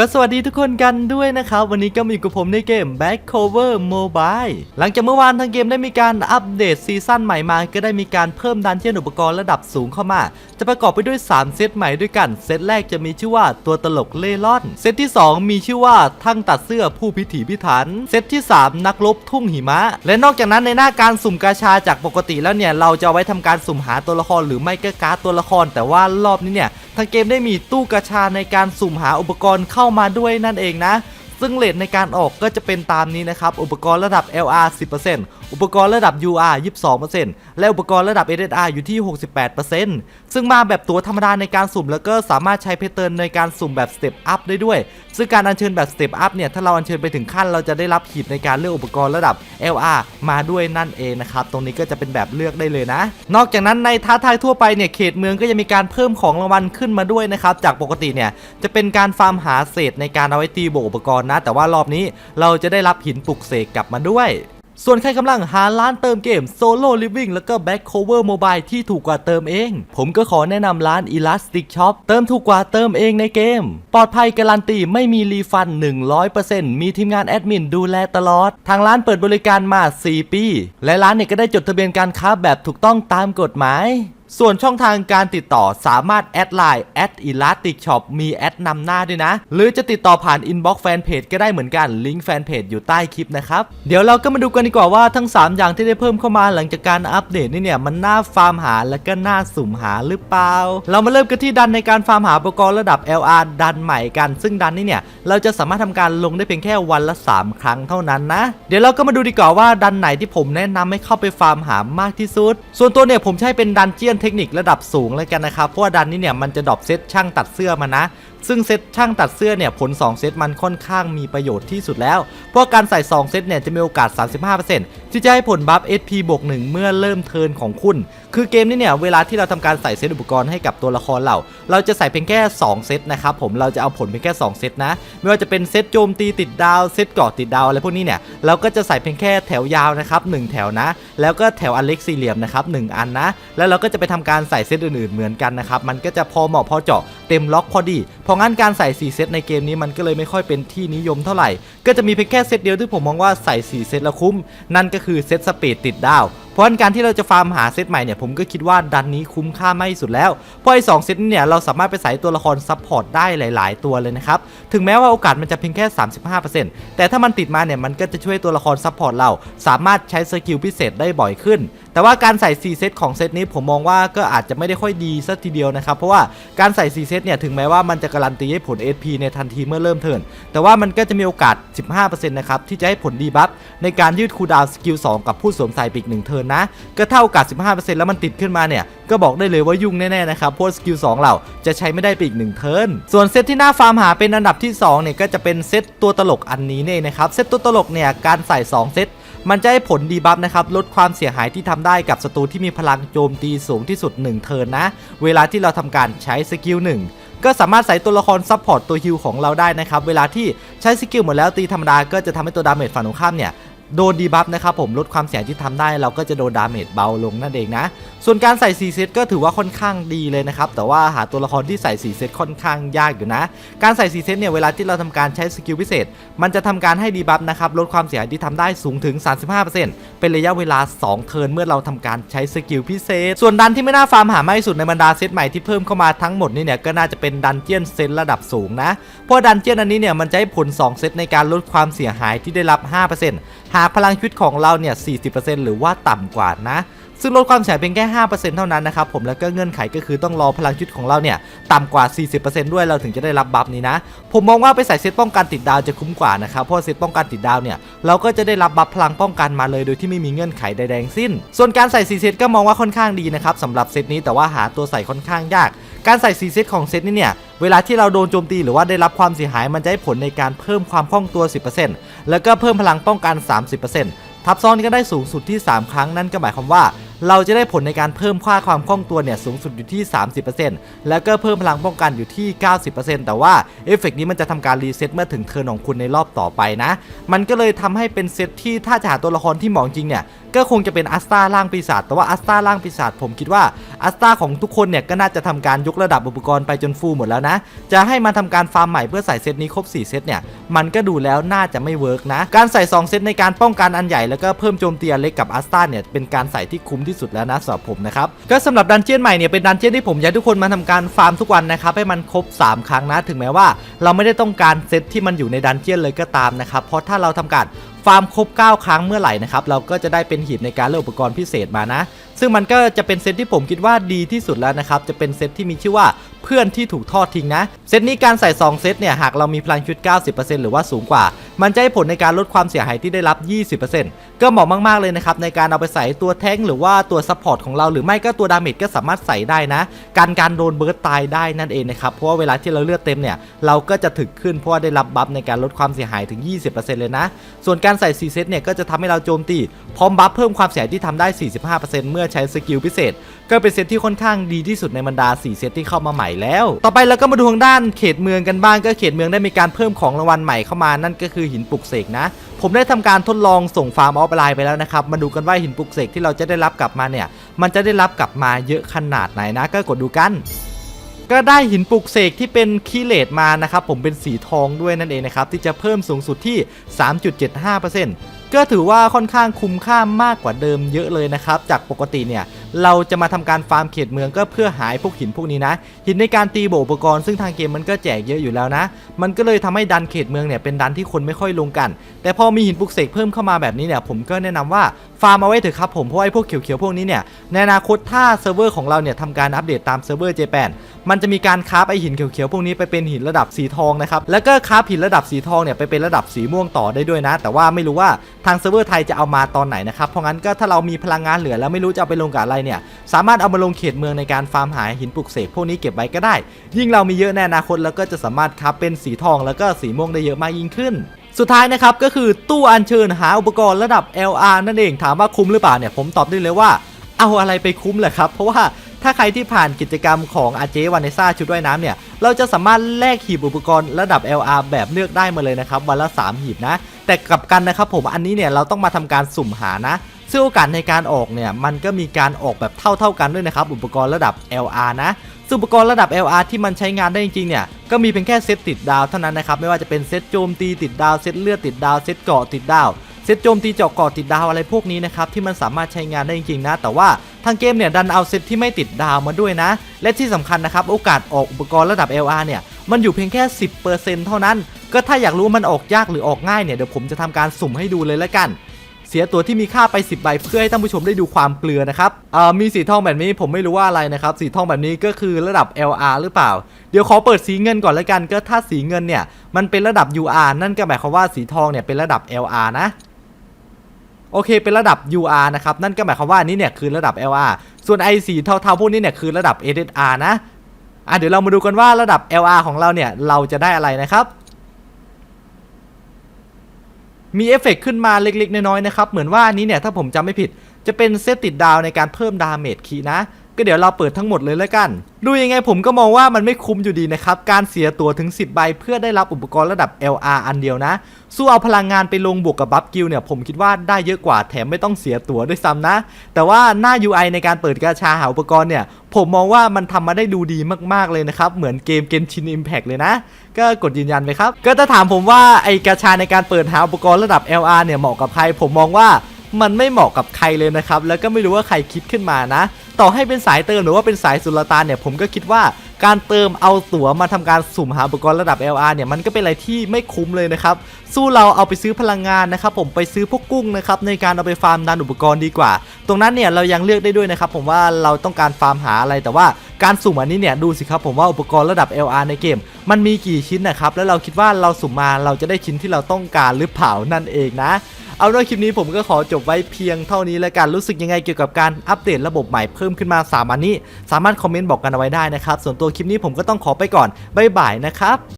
ก็สวัสดีทุกคนกันด้วยนะครับ วันนี้ก็มาอยู่กับผมในเกม Back Cover Mobile หลังจากเมื่อวานทางเกมได้มีการอัปเดตซีซั่นใหม่มา ก็ได้มีการเพิ่มดันเจียนอุปกรณ์ระดับสูงเข้ามา จะประกอบไปด้วย 3 เซตใหม่ด้วยกัน เซตแรกจะมีชื่อว่าตัวตลกเล่ร่อน เซตที่ 2 มีชื่อว่าทั้งตัดเสื้อผู้พิถีพิถัน เซตที่ 3 นักรบทุ่งหิมะ และนอกจากนั้นในหน้าการสุ่มกาชาจากปกติแล้วเนี่ยเราจะไว้ทำการสุ่มหาตัวละครหรือไม่ก็การ์ดตัวละคร แต่ว่ารอบนี้เนี่ยทางเกมได้มีตู้กาชาในการสุ่มหาอุปกรณ์เข้ามาด้วยนั่นเองนะ ซึ่งเลทในการออกก็จะเป็นตามนี้นะครับ อุปกรณ์ระดับ LR 10%อุปกรณ์ระดับ UR 22%และอุปกรณ์ระดับ SSR อยู่ที่ 68%ซึ่งมาแบบตัวธรรมดาในการสุ่มแล้วก็สามารถใช้เพเทิร์นในการสุ่มแบบ Step Up ได้ด้วย ซึ่งการอัญเชิญแบบ Step Up เนี่ยถ้าเราอัญเชิญไปถึงขั้นเราจะได้รับหีบในการเลือกอุปกรณ์ระดับ LR มาด้วยนั่นเองนะครับตรงนี้ก็จะเป็นแบบเลือกได้เลยนะ นอกจากนั้นในท้าทายทั่วไปเนี่ยเขตเมืองก็จะมีการเพิ่มของรางวัลขึ้นมาด้วยนะครับจากปกติเนี่ยจะเป็นการฟาร์มหาเศษในการเอาไว้ตีบอุปกรณ์นะ แต่ว่ารอบนี้เราจะได้รับหินปลุกเสกกลับมาด้วยส่วนใครกำลังหาร้านเติมเกม Solo Living แล้วก็ Back Cover Mobile ที่ถูกกว่าเติมเอง ผมก็ขอแนะนำร้าน Elastic Shop เติมถูกกว่าเติมเองในเกม ปลอดภัยการันตีไม่มีรีฟัน 100%มีทีมงานแอดมินดูแลตลอด ทางร้านเปิดบริการมา 4 ปี และร้านเนี่ยก็ได้จดทะเบียนการค้าแบบถูกต้องตามกฎหมาย ส่วนช่องทางการติดต่อสามารถแอดไลน์แอดอิลาติกช็อปมีแอดนำหน้าด้วยนะ หรือจะติดต่อผ่านอินบ็อกซ์แฟนเพจก็ได้เหมือนกันลิงก์แฟนเพจอยู่ใต้คลิปนะครับ เดี๋ยวเราก็มาดูกันดีกว่าว่าทั้ง 3 อย่างที่ได้เพิ่มเข้ามาหลังจากการอัปเดตนี่เนี่ยมันน่าฟาร์มหาและก็น่าสุ่มหาหรือเปล่า เรามาเริ่มกันที่ดันในการฟาร์มหาอุปกรณ์ระดับ LR ดันใหม่กัน ซึ่งดันนี่เนี่ยเราจะสามารถทำการลงได้เพียงแค่วันละ 3 ครั้งเท่านั้นนะ เดี๋ยวเราก็มาดูดีกว่าว่าดันไหนที่ผมแนะนำให้เข้าไปฟาร์มหามากที่สุด ส่วนตัวเนี่ยผมใช้เป็นดันเจียนเทคนิคระดับสูงเลยกันนะครับเพราะว่าดันนี้เนี่ยมันจะดรอปเซตช่างตัดเสื้อมานะซึ่งเซตช่างตัดเสื้อเนี่ยผล 2 เซตมันค่อนข้างมีประโยชน์ที่สุดแล้ว เพราะการใส่ 2 เซตเนี่ยจะมีโอกาส 35%ที่จะให้ผลบัฟ SP บวก1เมื่อเริ่มเทิร์นของคุณ คือเกมนี้เนี่ยเวลาที่เราทำการใส่เซตอุปกรณ์ให้กับตัวละครเรา เราจะใส่เพียงแค่ 2 เซตนะครับผมเราจะเอาผลเพียงแค่ 2 เซตนะ ไม่ว่าจะเป็นเซตโจมตีติดดาวเซตเกาะติดดาวอะไรพวกนี้เนี่ยเราก็จะใส่เพียงแค่แถวยาวนะครับหนึ่งแถวนะ แล้วก็แถวอันเล็กสี่เหลี่ยมนะครับหนึ่งอันนะ แล้วเราก็จะไปทำการใส่เซตอื่นๆเหมือนกันนะครับมันก็จะพอเหมาะพอเจาะ เต็มล็อกพอดี เพราะงั้นการใส่ 4 เซตในเกมนี้มันก็เลยไม่ค่อยเป็นที่นิยมเท่าไหร่ ก็จะมีเพียงแค่เซตเดียวที่ผมมองว่าใส่ 4 เซตแล้วคุ้ม นั่นก็คือเซตสปีดติดดาวเพราะฉะนั้นการที่เราจะฟาร์มหาเซตใหม่เนี่ยผมก็คิดว่าดันนี้คุ้มค่ามากที่สุดแล้วเพราะไอ้สองเซตนี้เนี่ยเราสามารถไปใส่ตัวละครซับพอร์ตได้หลาย ๆ ตัวเลยนะครับถึงแม้ว่าโอกาสมันจะเพียงแค่ 35%แต่ถ้ามันติดมาเนี่ยมันก็จะช่วยตัวละครซับพอร์ตเราสามารถใช้สกิลพิเศษได้บ่อยขึ้น แต่ว่าการใส่4เซตของเซตนี้ผมมองว่าก็อาจจะไม่ได้ค่อยดีสักทีเดียวนะครับ เพราะว่าการใส่4เซตเนี่ยถึงแม้ว่ามันจะการันตีให้ผล SP ในทันทีเมื่อเริ่มเทิร์นแต่ว่ามันก็จะมีโอกาส 15%นะครับที่จะให้ผลดีบัฟในการยืดคูลดาวน์สกิล2กับผู้สวมใส่ปีก1เทิร์นนะก็เท่ากับ 15%แล้วมันติดขึ้นมาเนี่ยก็บอกได้เลยว่ายุ่งแน่ๆนะครับเพราะสกิล2เราจะใช้ไม่ได้ไปอีก1เทิร์นส่วนเซตที่น่าฟาร์มหาเป็นอันดับที่2เนี่ยก็จะเป็นเซตตัวตลกอันนี้เนี่ยนะครับเซตตัวตลกเนี่ยการใส่ 2 เซต มันจะให้ผลดีบัฟนะครับลดความเสียหายที่ทำได้กับศัตรูที่มีพลังโจมตีสูงที่สุด 1 เทิร์นนะ เวลาที่เราทำการใช้สกิล1ก็สามารถใส่ตัวละครซับพอร์ตตัวฮิลของเราได้นะครับ เวลาที่ใช้สกิลหมดแล้วตีธรรมดาก็จะทำให้ตัวดาเมจฝั่งตรงข้ามเนี่ย โดนดีบัฟนะครับผมลดความเสี่ยงที่ทำได้เราก็จะโดนดาเมจเบาลงนั่นเองนะ ส่วนการใส่4เซตก็ถือว่าค่อนข้างดีเลยนะครับ แต่ว่าหาตัวละครที่ใส่4เซตค่อนข้างยากอยู่นะ การใส่4เซตเนี่ยเวลาที่เราทำการใช้สกิลพิเศษ มันจะทำการให้ดีบัฟนะครับลดความเสียหายที่ทำได้สูงถึง 35%เป็นระยะเวลา 2 เทิร์นเมื่อเราทำการใช้สกิลพิเศษ ส่วนดันที่ไม่น่าฟาร์มหาไม่สุดในบรรดาเซตใหม่ที่เพิ่มเข้ามาทั้งหมดนี่เนี่ยก็น่าจะเป็นดันเจียนเซนระดับสูงนะเพราะดันเจียนอันนี้เนี่ยมันจะให้ผล 2 เซตในการลดความเสียหายที่ได้รับ 5% หากพลังชีวิตของเราเนี่ย 40%หรือว่าต่ำกว่านะ ซึ่งลดความเสียหายเพียงแค่ 5%เท่านั้นนะครับผมแล้วก็เงื่อนไขก็คือต้องรอพลังชีวิตของเราเนี่ยต่ำกว่า 40%ด้วยเราถึงจะได้รับบัฟนี้นะ ผมมองว่าไปใส่เซตป้องกันติดดาวจะคุ้มกว่านะครับเพราะเซตป้องกันติดดาวเนี่ยเราก็จะได้รับบัฟพลังป้องกันมาเลยโดยที่ไม่มีเงื่อนไขใดๆทั้งสิ้น ส่วนการใส่4เซตก็มองว่าค่อนข้างดีนะครับสำหรับเซตนี้แต่ว่าหาตัวใส่ค่อนข้างยาก การใส่4เซตของเซตนี้เนี่ยเวลาที่เราโดนโจมตีหรือว่าได้รับความเสียหายมันจะให้ผลในการเพิ่มความคล่องตัว 10% แล้วก็เพิ่มพลังป้องกัน 30%ทับซ้อนก็ได้สูงสุดที่ 3 ครั้งนั่นก็หมายความว่า เราจะได้ผลในการเพิ่มค่าความคล่องตัวเนี่ยสูงสุดอยู่ที่ 30%แล้วก็เพิ่มพลังป้องกันอยู่ที่ 90%แต่ว่าเอฟเฟกต์นี้มันจะทำการรีเซ็ตเมื่อถึงเทิร์นของคุณในรอบต่อไปนะ มันก็เลยทำให้เป็นเซตที่ถ้าจะหาตัวละครที่เหมาะจริงเนี่ยก็คงจะเป็นอัสตาร่างปีศาจแต่ว่าอัสตาร่างปีศาจผมคิดว่าอัสตาของทุกคนเนี่ยก็น่าจะทำการยกระดับอุปกรณ์ไปจนฟูลหมดแล้วนะ จะให้มาทำการฟาร์มใหม่เพื่อใส่เซตนี้ครบ 4 เซตเนี่ยมันก็ดูแล้วน่าจะไม่เวิร์กนะ การใส่ 2 เซตในการป้องกันอันใหญ่แล้วก็เพิ่มโจมตีอันเล็กกับอัสตาเนี่ยเป็นการใส่ที่คุ้มที่สุดแล้วนะสำหรับผมนะครับก็สำหรับดันเจียนใหม่เนี่ยเป็นดันเจียนที่ผมอยากทุกคนมาทำการฟาร์มทุกวันนะครับให้มันครบ 3 ครั้งนะถึงแม้ว่า เราไม่ได้ต้องการเซตที่มันอยู่ในดันเจียนเลยก็ตามนะครับเพราะถ้าเราทำการฟาร์มครบ 9 ครั้งเมื่อไหร่นะครับเราก็จะได้เป็นหีบในการเลือกอุปกรณ์พิเศษมานะ ซึ่งมันก็จะเป็นเซตที่ผมคิดว่าดีที่สุดแล้วนะครับจะเป็นเซตที่มีชื่อว่า พื่อนที่ถูกทอดทิ้งนะ เซตนี้การใส่ 2 เซตเนี่ยหากเรามีพลังชุด 90%หรือว่าสูงกว่า มันจะให้ผลในการลดความเสียหายที่ได้รับ 20%ก็เหมาะมากๆเลยนะครับในการเอาไปใส่ตัวแท้งหรือว่าตัวซัพพอร์ตของเราหรือไม่ก็ตัวดาเมจก็สามารถใส่ได้นะ การการโดนเบิร์ตตายได้นั่นเองนะครับเพราะว่าเวลาที่เราเลือดเต็มเนี่ยเราก็จะถึกขึ้นเพราะว่าได้รับบัฟในการลดความเสียหายถึง 20%เลยนะ ส่วนการใส่ 4 เซตเนี่ยก็จะทำให้เราโจมตีพร้อมบัฟเพิ่มความเสียหายที่ทำได้ 45%เมื่อใช้สกิลพิเศษ ก็เป็นเซตที่ค่อนข้างดีที่สุดในบรรดา 4 เซตที่เข้ามาใหม่แล้ว ต่อไปเราก็มาดูทางด้านเขตเมืองกันบ้างก็เขตเมืองได้มีการเพิ่มของรางวัลใหม่เข้ามานั่นก็คือหินปลุกเสกนะ ผมได้ทำการทดลองส่งฟาร์มออฟไลน์ไปแล้วนะครับ มาดูกันว่าหินปลุกเสกที่เราจะได้รับกลับมาเนี่ย มันจะได้รับกลับมาเยอะขนาดไหนนะ ก็กดดูกันก็ได้หินปลุกเสกที่เป็นคีเลตมานะครับผมเป็นสีทองด้วยนั่นเองนะครับที่จะเพิ่มสูงสุดที่ 3.75%ก็ถือว่าค่อนข้างคุ้มค่ามากกว่าเดิมเยอะเลยนะครับ จากปกติเนี่ยเราจะมาทำการฟาร์มเขตเมืองก็เพื่อหายพวกหินพวกนี้นะ หินในการตีโบอุปกรณ์ซึ่งทางเกมมันก็แจกเยอะอยู่แล้วนะ มันก็เลยทำให้ดันเขตเมืองเนี่ยเป็นดันที่คนไม่ค่อยลงกัน แต่พอมีหินปลุกเสกเพิ่มเข้ามาแบบนี้เนี่ยผมก็แนะนำว่าฟาร์มเอาไว้เถอะครับผมเพราะไอ้พวกเขียวๆพวกนี้เนี่ยในอนาคตถ้าเซิร์ฟเวอร์ของเราเนี่ยทำการอัปเดตตามเซิร์ฟเวอร์เจแปนมันจะมีการคราฟไอหินเขียวๆพวกนี้ไปเป็นหินระดับสีทองนะครับแล้วก็คราฟหินระดับสีทองเนี่ยไปเป็นระดับสีม่วงต่อได้ด้วยนะ แต่ว่าไม่รู้ว่าทางเซิร์ฟเวอร์ไทยจะเอามาตอนไหนนะครับเพราะงั้นก็ถ้าเรามีพลังงานเหลือแล้วไม่รู้จะเอาไปลงกับอะไรเนี่ยสามารถเอามาลงเขตเมืองในการฟาร์มหาหินปลุกเสกพวกนี้เก็บไว้ก็ได้ ยิ่งเรามีเยอะในอนาคตแล้วก็จะสามารถคราฟเป็นสีทองแล้วก็สีม่วงได้เยอะมากยิ่งขึ้นสุดท้ายนะครับก็คือตู้อัญเชิญหาอุปกรณ์ระดับ LR นั่นเองถามว่าคุ้มหรือเปล่าเนี่ยผมตอบได้เลยว่าเอาอะไรไปคุ้มแหละครับ เพราะว่าถ้าใครที่ผ่านกิจกรรมของอาเจวานเนซ่าชุดว่ายน้ำเนี่ย เราจะสามารถแลกหีบอุปกรณ์ระดับ LR แบบเลือกได้มาเลยนะครับ วันละ 3 หีบนะ แต่กลับกันนะครับผมอันนี้เนี่ยเราต้องมาทำการสุ่มหานะ ซึ่งโอกาสในการออกเนี่ยมันก็มีการออกแบบเท่าๆกันด้วยนะครับอุปกรณ์ระดับ LR นะซึ่งอุปกรณ์ระดับ LR ที่มันใช้งานได้จริงๆเนี่ยก็มีเพียงแค่เซตติดดาวเท่านั้นนะครับไม่ว่าจะเป็นเซตโจมตีติดดาวเซตเลือดติดดาวเซตเกาะติดดาวเซตโจมตีเจาะเกาะติดดาวอะไรพวกนี้นะครับที่มันสามารถใช้งานได้จริงๆนะ แต่ว่าทางเกมเนี่ยดันเอาเซตที่ไม่ติดดาวมาด้วยนะ และที่สำคัญนะครับโอกาสออกอุปกรณ์ระดับ LR เนี่ยมันอยู่เพียงแค่ 10%เท่านั้น ก็ถ้าอยากรู้ว่ามันออกยากหรือออกง่ายเนี่ยเดี๋ยวผมจะทำการสุ่มให้ดูเลยละกัน เสียตัวที่มีค่าไป 10 ใบ เพื่อให้ท่านผู้ชมได้ดูความเกลือนะครับเอ่อมีสีทองแบบนี้ผมไม่รู้ว่าอะไรนะครับ สีทองแบบนี้ก็คือระดับ LR หรือเปล่า เดี๋ยวขอเปิดสีเงินก่อนละกันก็ถ้าสีเงินเนี่ยมันเป็นระดับ UR นั่นก็หมายความว่าสีทองเนี่ยเป็นระดับ LR นะโอเคเป็นระดับ UR นะครับ นั่นก็หมายความว่านนี้เนี่ยคือระดับ LR ส่วนไอสีเทาๆพวกนี้เนี่ยคือระดับ SSR นะอะเดี๋ยวเรามาดูกันว่าระดับ LR ของเราเนี่ยเราจะได้อะไรนะครับ มีเอฟเฟกต์ขึ้นมาเล็กๆ น้อยๆนะครับ เหมือนว่าอันนี้เนี่ยถ้าผมจำไม่ผิดจะเป็นเซตติดดาวในการเพิ่มดาเมจคีนะ ก็เดี๋ยวเราเปิดทั้งหมดเลยแล้วกัน ดูยังไงผมก็มองว่ามันไม่คุ้มอยู่ดีนะครับ การเสียตัวถึง 10 ใบเพื่อได้รับอุปกรณ์ระดับ LR อันเดียวนะ สู้เอาพลังงานไปลงบวกกับบัฟกิลเนี่ยผมคิดว่าได้เยอะกว่าแถมไม่ต้องเสียตัวด้วยซ้ำนะ แต่ว่าหน้า UI ในการเปิดกาชาหาอุปกรณ์เนี่ยผมมองว่ามันทำมาได้ดูดีมากๆเลยนะครับ เหมือนเกมเกนชิน Impact เลยนะ ก็กดยืนยันไปครับ ก็ถ้าถามผมว่าไอกาชาในการเปิดหาอุปกรณ์ระดับ LR เนี่ยเหมาะกับใครผมมองว่า มันไม่เหมาะกับใครเลยนะครับ แล้วก็ไม่รู้ว่าใครคิดขึ้นมานะ ต่อให้เป็นสายเติมหรือว่าเป็นสายสุลต่านเนี่ย ผมก็คิดว่าการเติมเอาตั๋วมาทำการสุ่มหาอุปกรณ์ระดับ LR เนี่ย มันก็เป็นอะไรที่ไม่คุ้มเลยนะครับ สู้เราเอาไปซื้อพลังงานนะครับ ผมไปซื้อพวกกุ้งนะครับ ในการเอาไปฟาร์มดันอุปกรณ์ดีกว่า ตรงนั้นเนี่ยเรายังเลือกได้ด้วยนะครับ ผมว่าเราต้องการฟาร์มหาอะไรแต่ว่าการสุ่มอันนี้เนี่ยดูสิครับผมว่าอุปกรณ์ระดับ LR ในเกม มันมีกี่ชิ้นนะครับแล้วเราคิดว่าเราสุ่มมาเราจะได้ชิ้นที่เราต้องการหรือเปล่านั่นเองนะ เอาด้วยคลิปนี้ผมก็ขอจบไว้เพียงเท่านี้แล้วกันรู้สึกยังไงเกี่ยวกับการอัปเดตระบบใหม่เพิ่มขึ้นมา3อันนี้ สามารถคอมเมนต์บอกกันเอาไว้ได้นะครับส่วนตัวคลิปนี้ผมก็ต้องขอไปก่อนบ๊ายบายนะครับ